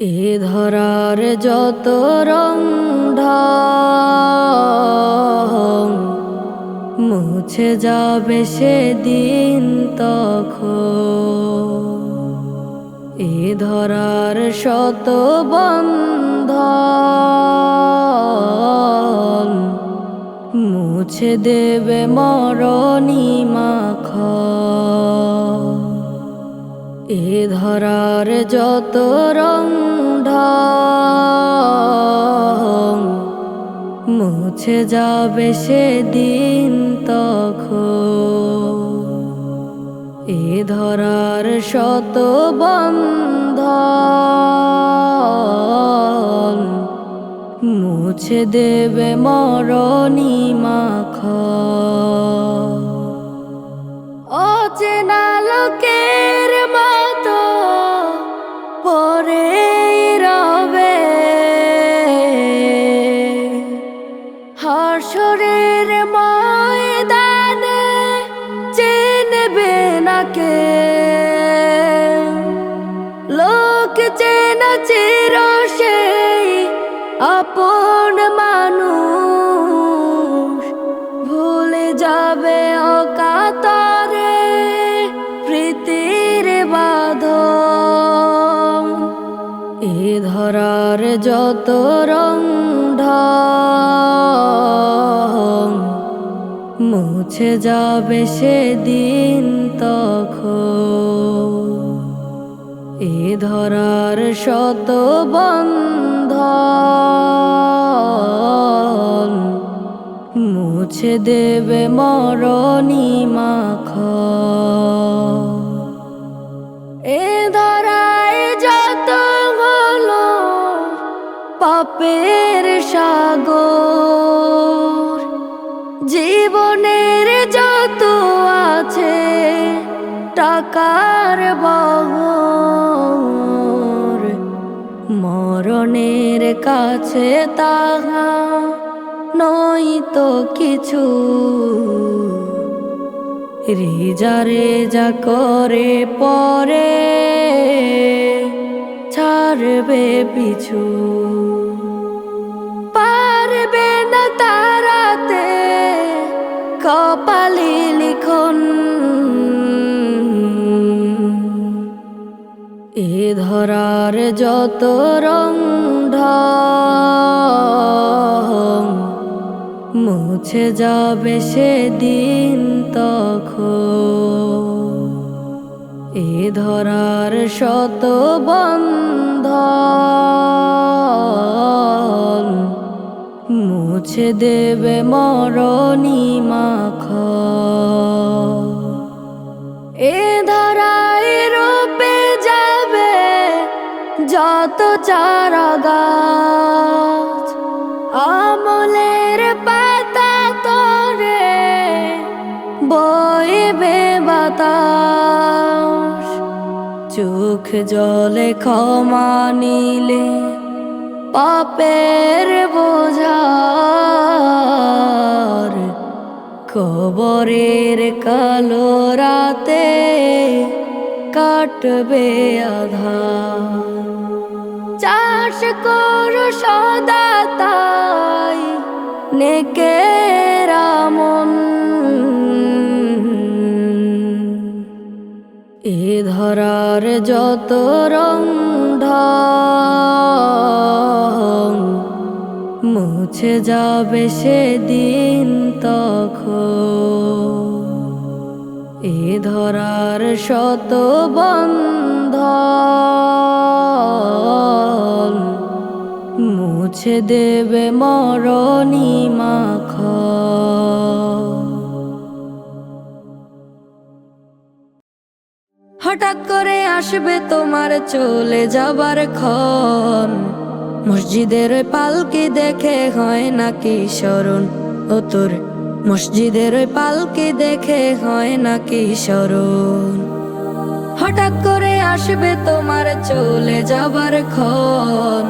এ ধরার যত রং মুছে যাবে সেদিন তখন। এ ধরার শত বন্ধন, মুছে দেবে মরণী মাখ এ ধরার যত রং মুছে যাবে সেদিন তখন। এ ধরার শত বন্ধন, মুছে দেবে মরণী মাখ আপন মানুষ ভুলে যাবে অকাতরে প্রীতির বাধ এ ধরার যত রং মুছে যাবে সেদিন তখন। এ ধরার শত বন্ধন মুছে দেবে মরণী মাখ এ ধরায় যত হলো পাপের সাগর, জীবনের যত আছে টাকার বহর। মরণের কাছে তাহা নই তো কিছু। রেজা রেজা করে পরে ছাড়বে পিছু। ধরার যত রং মুছে যাবে সেদিন তখন। এ ধরার শত বন্ধ মুছে দেবে মরণী মাখ এ ধরায় যত চারা গাছ আমলের পাতা তোরে বইবে বাতাস। চোখ জলে ক্ষমা নিলে পাপের বোঝার। কবরের কালো রাতে কাটবে আধার। চাষ করো সদা তাই নেকেরামন এ ধরার যত রং মুছে যাবে সেদিন তখন। এ ধরার শত বন্ধন মুছে দেবে মরণী মাখ হঠাৎ করে আসবে তোমার চলে যাবার ক্ষণ। মসজিদের পালকি দেখে হয় নাকি স্মরণ? ও তোর মসজিদের পালকি দেখে হয় নাকি স্মরণ? হঠাৎ করে আসবে তোমার চলে যাবার ক্ষণ।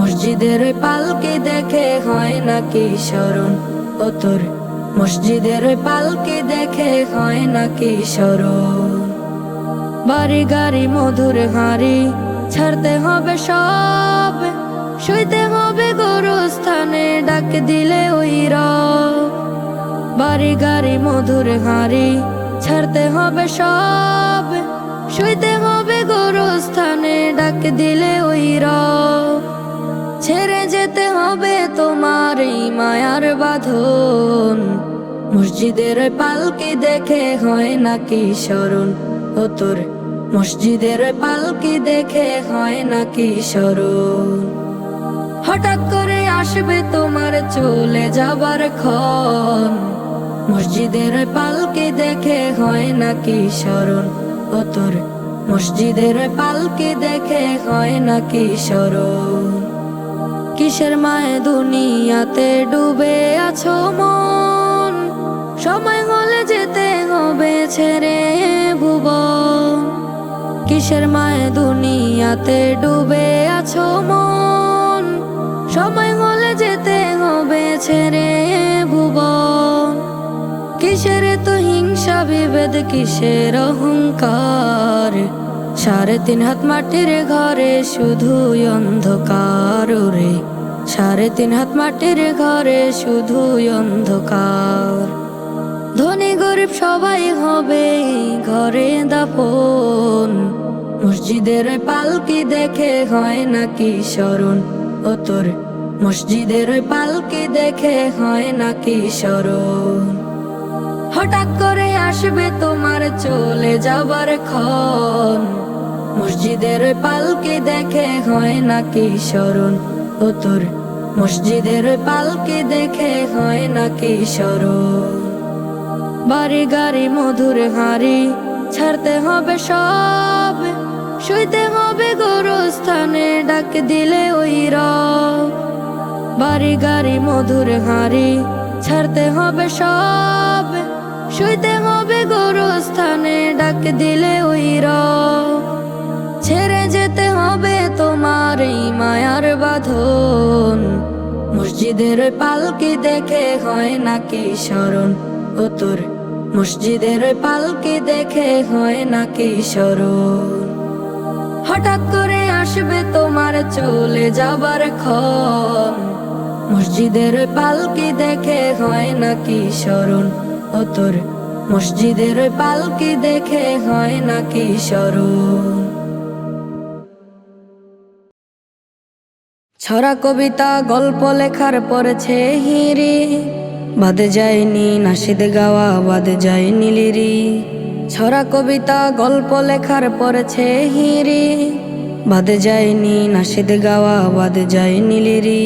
মসজিদের পালকি দেখে হয় নাকি স্মরণ? ও তোর মসজিদের পালকি দেখে হয় নাকি স্মরণ? বাড়ি গাড়ি, মধুর হাঁড়ি, ছাড়তে হবে সব। শুইতে হবে গরুস্থানে, ডাক দিলে ওই রব। বাড়ি গাড়ি, মধুর হাড়ি, ছাড়তে হবে সব। শুইতে হবে গরুস্থানে, ডাক দিলে ওই রব। ছেড়ে যেতে হবে তোমার এই মায়ার বাঁধন। মসজিদের পালকি দেখে হয় নাকি স্মরণ? ও তোর মসজিদের পালকি দেখে হয় নাকি স্মরণ? হঠাৎ করে আসবে তোমার চলে যাবার ক্ষণ। মসজিদের পালকি দেখে হয় নাকি স্মরণ? ও তোর মসজিদের পালকি দেখে হয় নাকি স্মরণ? কিসের মায়ে দুনিয়াতে ডুবে আছো মন? সময় হলে যেতে হবে ছেড়ে ভুবন। কিসের মায়ে দুনিয়াতে ডুবে আছো মন? সময় হলে যেতে হবে ছেড়ে ভুবন। কিসের তো হিংসা, বিভেদ, কিসের অহংকার? সাড়ে তিন হাত মাটির ঘরে শুধু অন্ধকার রে। সাড়ে তিন হাত মাটির ঘরে শুধু অন্ধকার। ধনী গরিব সবাই হবে ঘরে দাপন। মসজিদের পালকি দেখে হয় নাকি স্মরণ? ও তোর মসজিদের পালকি দেখে হয় নাকি স্মরণ? হঠাৎ করে আসবে তোমার চলে যাবার ক্ষণ। মসজিদের পালকি দেখে হয় নাকি স্মরণ? ও তোর মসজিদের পালকি দেখে হয় নাকি স্মরণ বাড়ি গাড়ি, মধুর হাড়ি, ছাড়তে হবে সব। শুইতে হবে গরুস্থানে, ডাক দিলে ওই রব। বাড়ি গাড়ি, মধুর হাড়ি, ছাড়তে হবে সব। শুইতে হবে গরুস্থানে, ডাক দিলে ওই রব। ছেড়ে যেতে হবে তোমার এই মায়ার বাঁধন। মসজিদের পালকি দেখে হয় নাকি স্মরণ? ও তোর মসজিদের পালকি দেখে হয় নাকি স্মরণ? হঠাৎ করে আসবে তোমার চলে যাবার ক্ষণ। মসজিদের পালকি দেখে হয় নাকি স্মরণ? ও তোর মসজিদের পালকি দেখে হয় নাকি স্মরণ? ছড়া কবিতা, গল্প লেখার পরেছে হিরি। বাদে যায়নি নাসিদ গাওয়া, বাদে যায়নি লিরি। ছড়া কবিতা, গল্প লেখার পরেছে হিরি। বাদে যায়নি নাসিদ গাওয়া, বাদে যায়নি লিরি।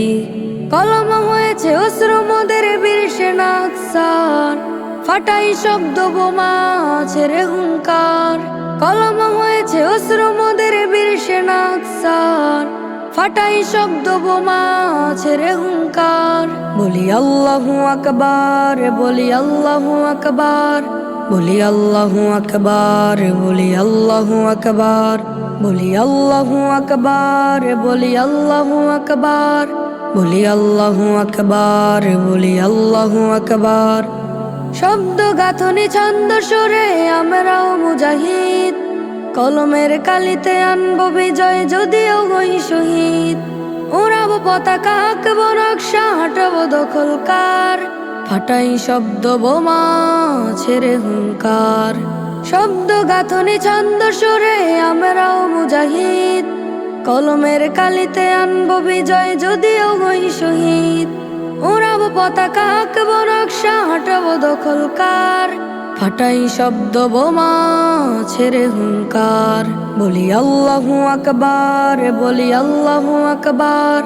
কলম হয়েছে অশ্রু মোদের বীর সেনাকসার ফাটাই শব্দ বোমা, ছেড়ে হুঙ্কার। কলম হয়েছে অশ্রু মোদের বীর সেনাকসার ফাটাই শব্দ বোমা, ছেড়ে হুঙ্কার। বলি আল্লাহু আকবার, বলি আল্লাহু আকবার, বলি আল্লাহু আকবার, বলি আল্লাহু আকবার, বলি আল্লাহু আকবার, বলি আল্লাহু আকবার, বলি আল্লাহু আকবার, বলি আল্লাহু আকবার। শব্দ গাথনি ছন্দ সুরে, আমরাও মুজাহিদ। কলমের কালিতে আনব বিজয়, যদিও হই শহীদ। উড়াবো পতাকা, আঁকবো নকশা, হাঁটাবো দখলকার ফাটাই শব্দ বোমা, ছেড়ে হুঙ্কার। শব্দ গাথনি, ছন্দ সুরে, আমরাও মুজাহিদ। কলমের কালিতে আনব বিজয়, যদিও হই শহীদ। উড়াবো পতাকা, আঁকবো নকশা, হাঁটাবো দখলকার ফাটাই শব্দ বোমা, ছেড়ে হুঙ্কার। বলি আল্লাহু আকবার, বলি আল্লাহু আকবার,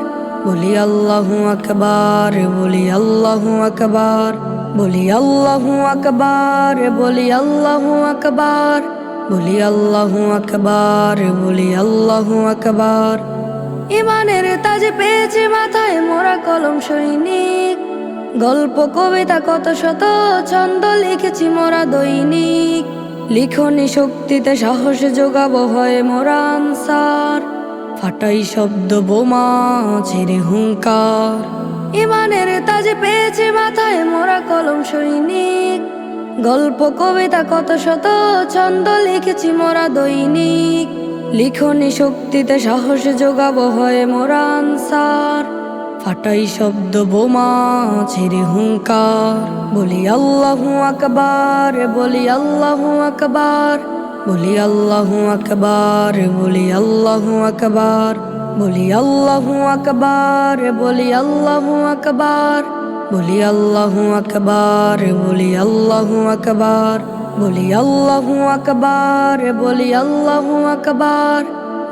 বলি আল্লাহু আকবার, বলি আল্লাহু আকবার, বলি আল্লাহু আকবার, বলি আল্লাহু আকবার, বলি আল্লাহু আকবার, বলি আল্লাহু আকবার। ইমানের তাজ পেয়েছে মাথায় মোরা কলম সৈনিক গল্প, কবিতা, কত শত ছন্দ লিখেছি মোরা দৈনিক। লিখনি শক্তিতে সাহস যোগাবো হয় মোরা আনসার। ফাটাই শব্দ, বোমা, ছেড়ে হুঙ্কার। ইমানের তাজে পেয়েছে মাথায় মোরা কলম সৈনিক। গল্প, কবিতা, কত শত ছন্দ লিখেছি মোরা দৈনিক। লিখনি শক্তিতে সাহস যোগাবো হয় মোরা আনসার। ফাটাই শব্দ বোমা ছেড়ে হুঙ্কার বলি আল্লাহু আকবার বলি আল্লাহু আকবার বলি আল্লাহু আকবার বলি আল্লাহু আকবার বলি আল্লাহু আকবার বলি আল্লাহু আকবার বলি আল্লাহু আকবার বলি আল্লাহু আকবার বলি আল্লাহু আকবার বলি আল্লাহু আকবার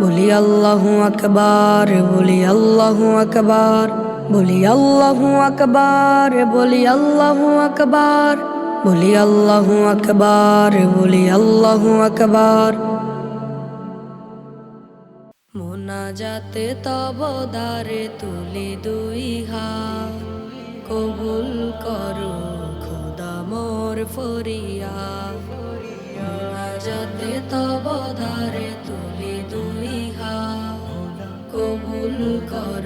বলি আল্লাহু আকবার বলি আল্লাহু আকবার বলি আল্লাহু আকবার, বলি আল্লাহু আকবার, বলি আল্লাহু আকবার, বলি আল্লাহু আকবার। মোনাজাতে তব দারে তুলি দুই হাত, কবুল করো খোদা মোর ফরিয়া মোনাজাতে তব দারে তুলি দুই হাত, কবুল করো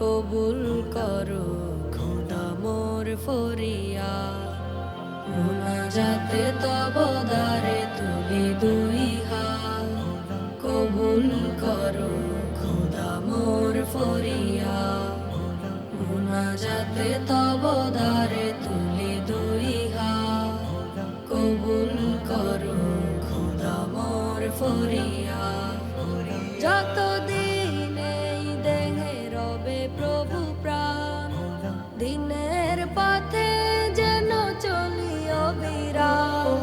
কবুল করো খোদা মোর ফরিয়া যাতে তব দারে তুলি দুই হাত। কবুল করো খোদা মোর ফরিয়া যাতে তব দারে তুলি দুই হাত। কবুল করো খোদা মোর ফরিয়া যত দিনের পথে যেন চলি অবিরাম।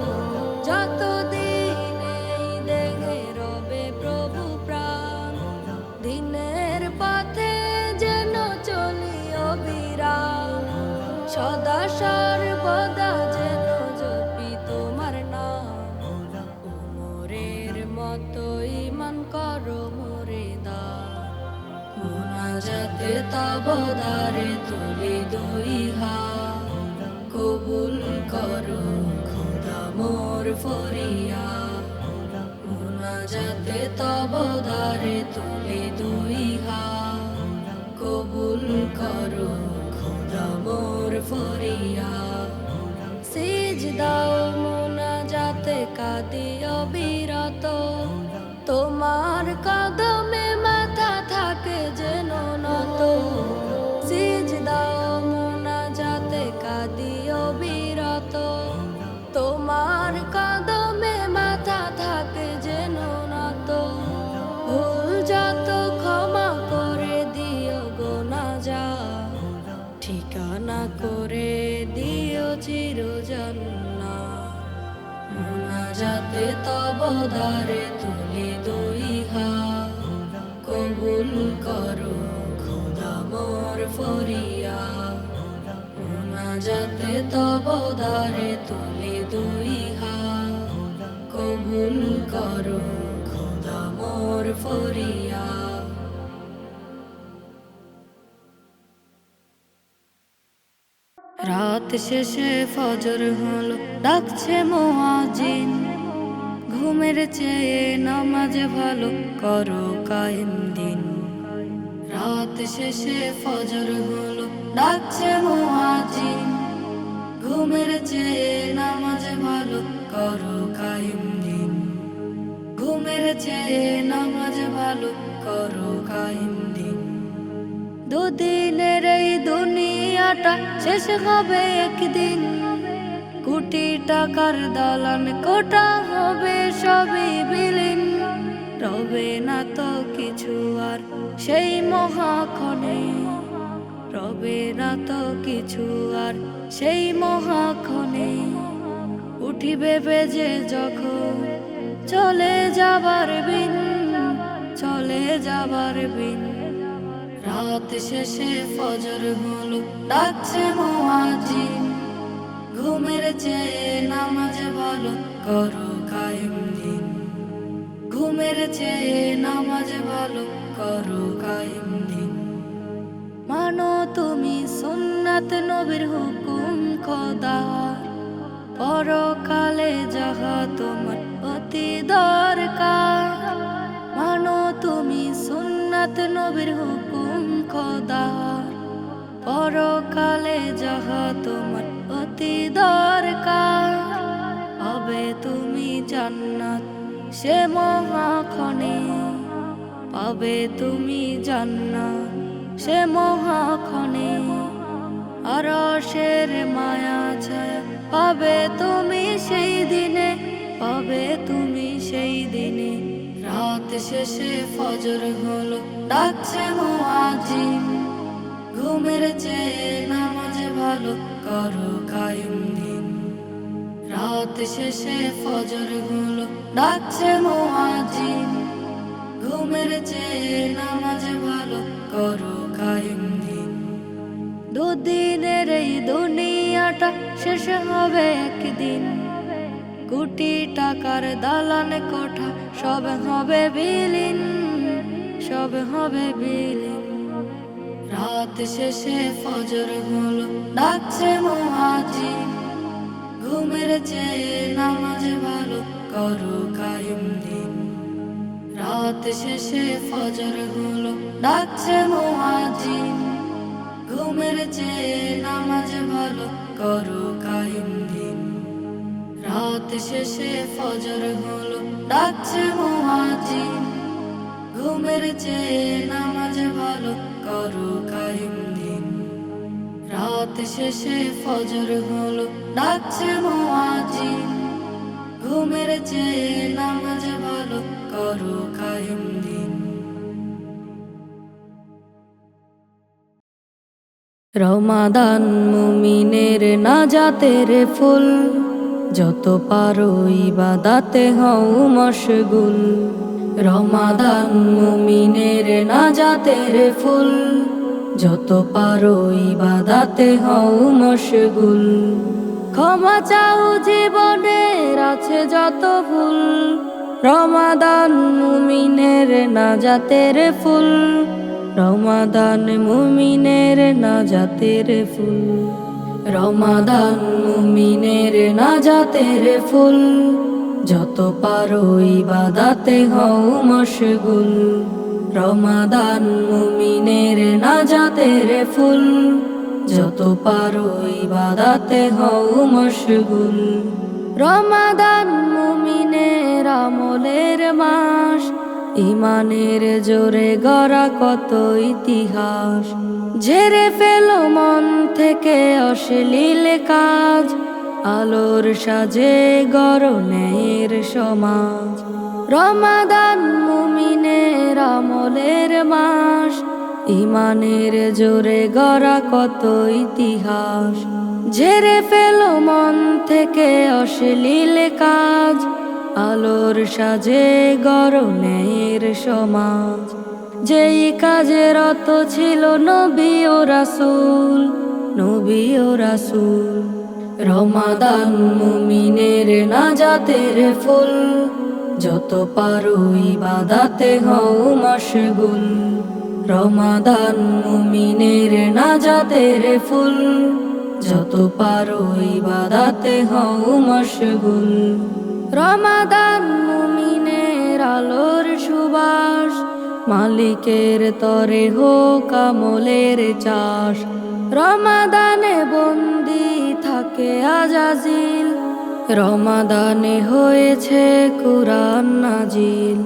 যত দিন এই দেহে রবে প্রভু প্রাণ। দিনের পথে যেন চলি অবিরাম। সদা সর্বদা যেন জপি তোমার নাম। উমরের মতো ইমান করো মোরে দা মোনাজাতে তবদারে তুলি দুই হাত কবুল করো, খোদা মোর ফরিয়া। মোনাজাতে তবদারে তুলি দুই হাত কবুল করো, খোদা মোর ফরিয়া। সিজ দাও মোনা যাতে কাঁদি অবিরত তোমার করে দিও চিরজন্না মোনাজাতে তব দারে তুলি দুই হাত কবুল করো খোদা মোর ফরিয়া। যাতে তব দারে তুলি দুই হাত কবুল করো খোদা মোর ফরিয়া। শেষে ফজর হলো, ডাকছে মোয়াজিন ঘুমের চেয়ে নামাজ ভালো, করো কায়েম দিন। রাত শেষে ফজর হলো, ডাকছে মোয়াজিন ঘুমের চেয়ে নামাজ ভালো, করো কায়েম দিন। ঘুমের চেয়ে নামাজ ভালো, করো কায়েম দিন। দুদিনের এই দুনিয়াটা শেষ হবে একদিন। কোটি টাকার দালান কোটা হবে সবই বিলীন। রবে না তো কিছু আর সেই মহাক্ষণে। রবে না তো কিছু আর সেই মহাক্ষণে। উঠিবে বেজে যখন চলে যাবার বিন, চলে যাবার বিন। রাত শেষে ফজর হলো ডাকছে মুয়াজিন ঘুমের চেয়ে নামাজ ভালো করো কায়েম দিন। ঘুমের চেয়ে নামাজ ভালো করো কায়েম দিন। মানো তুমি সুন্নাত নবীর হুকুম খোদার। পরকালে যাহা তোমার অতি দরকার। মানো তুমি সুন্নাত নবীর হুকুম খোদার পরকালে যাহা তোমার অতি দরকার হবে তুমি জান্নাত সে মহাক্ষণে। পাবে তুমি জান্নাত সে মহাক্ষণে। আরশের মায়া ছায়া পাবে তুমি সেই দিনে, পাবে তুমি সেই দিনে। রাত শেষে ফজর হলো, ডাকছে মুয়াজিন ঘুমের চেয়ে নামাজ ভালো করো কায়েম দিন। রাত শেষে ফজর হলো, ডাকছে মুয়াজিন ঘুমের চেয়ে নামাজ ভালো করো কায়েম দিন। দুদিনের এই দুনিয়াটা শেষ হবে একদিন। কোটি টাকার দালান কোঠা সব হবে বিলীন, সব হবে বিলীন। রাত শেষে ফজর হলো, ডাকছে মুয়াজিন ঘুমের চেয়ে নামাজ ভালো, করো কায়েম দিন। রাত শেষে ফজর হলো, ডাকছে মুয়াজিন ঘুমের চেয়ে নামাজ ভালো, করো কায়েম দিন। রাত শেষে ফজর হলো ডাকছে মুয়াজিন ঘুমের চেয়ে নামাজ ভালো করো কায়েম দিন। রাত শেষে ফজর হলো ডাকছে মুয়াজিন ঘুমের চেয়ে নামাজ ভালো করো কায়েম দিন। রমাদান মুমিনের নাজাতের ফুল। যত পারো ইবাদাতে হও মশগুল রমাদান মুমিনের নাজাতের ফুল। যত পারো ইবাদাতে হও মশগুল ক্ষমা চাও জীবনের আছে যত ভুল। রমাদান মুমিনের নাজাতের ফুল। রমাদান মুমিনের নাজাতের ফুল। রমাদান মুমিনের নাজাতের ফুল, যত পারো ইবাদাতে হও মশগুল। রমাদান মুমিনের নাজাতের ফুল, যত পারো ইবাদাতে হও মশগুল। রমাদান মুমিনের আমলের মাস, ইমানের জোরে গড়া কত ইতিহাস। ঝেড়ে ফেল মন থেকে অশ্লীল কাজ, আলোর সাজে গরনের সমাজ। রমাদান মুমিনের আমলের মাস, ইমানের জোরে গড়া কত ইতিহাস। ঝেড়ে ফেল মন থেকে অশ্লীল কাজ, আলোর সাজে গরনের সমাজ। যেই কাজে রত ছিল নবী ও রাসুল, নবী ও রাসুল। রমাদান মুমিনের নাজাতের ফুল, যত পারো ইবাদাতে হও মশগুল। রমাদান মুমিনের নাজাতের ফুল, যত পারো ইবাদাতে হও মশগুল। রমাদান মুমিনের আলোর সুবাস মালিকের তরে হোক আমলের চাষ। রমাদানে বন্দি থাকে আজাজিল। রমাদানে হয়েছে কোরআন নাজিল।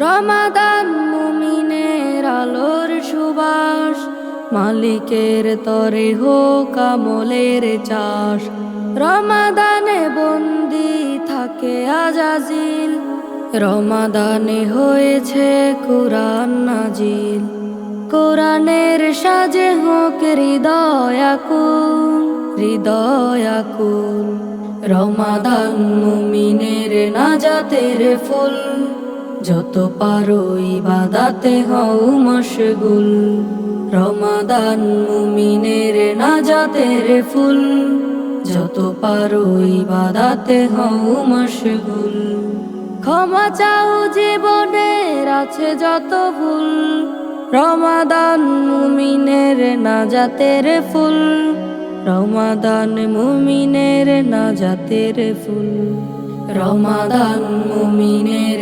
রমাদান মুমিনের আলোর সুবাস। মালিকের তরে হোক আমলের চাষ। রমাদানে বন্দি থাকে আজাজিল। রমাদানে হয়েছে কোরআন নাজিল। কোরআনের সাজে হোক হৃদয়াকুল হৃদয়াকুল রমাদান মুমিনের নাজাতের ফুল, যত পারো ইবাদাতে হও মশগুল। রমাদান মুমিনের নাজাতের ফুল, যত পারো ইবাদাতে হও মশগুল। ক্ষমা চাও, জীবনের আছে যত ভুল রমাদান মুমিনের না জাতের ফুল। রমাদান মুমিনের না জাতের ফুল। রমাদান মুমিনের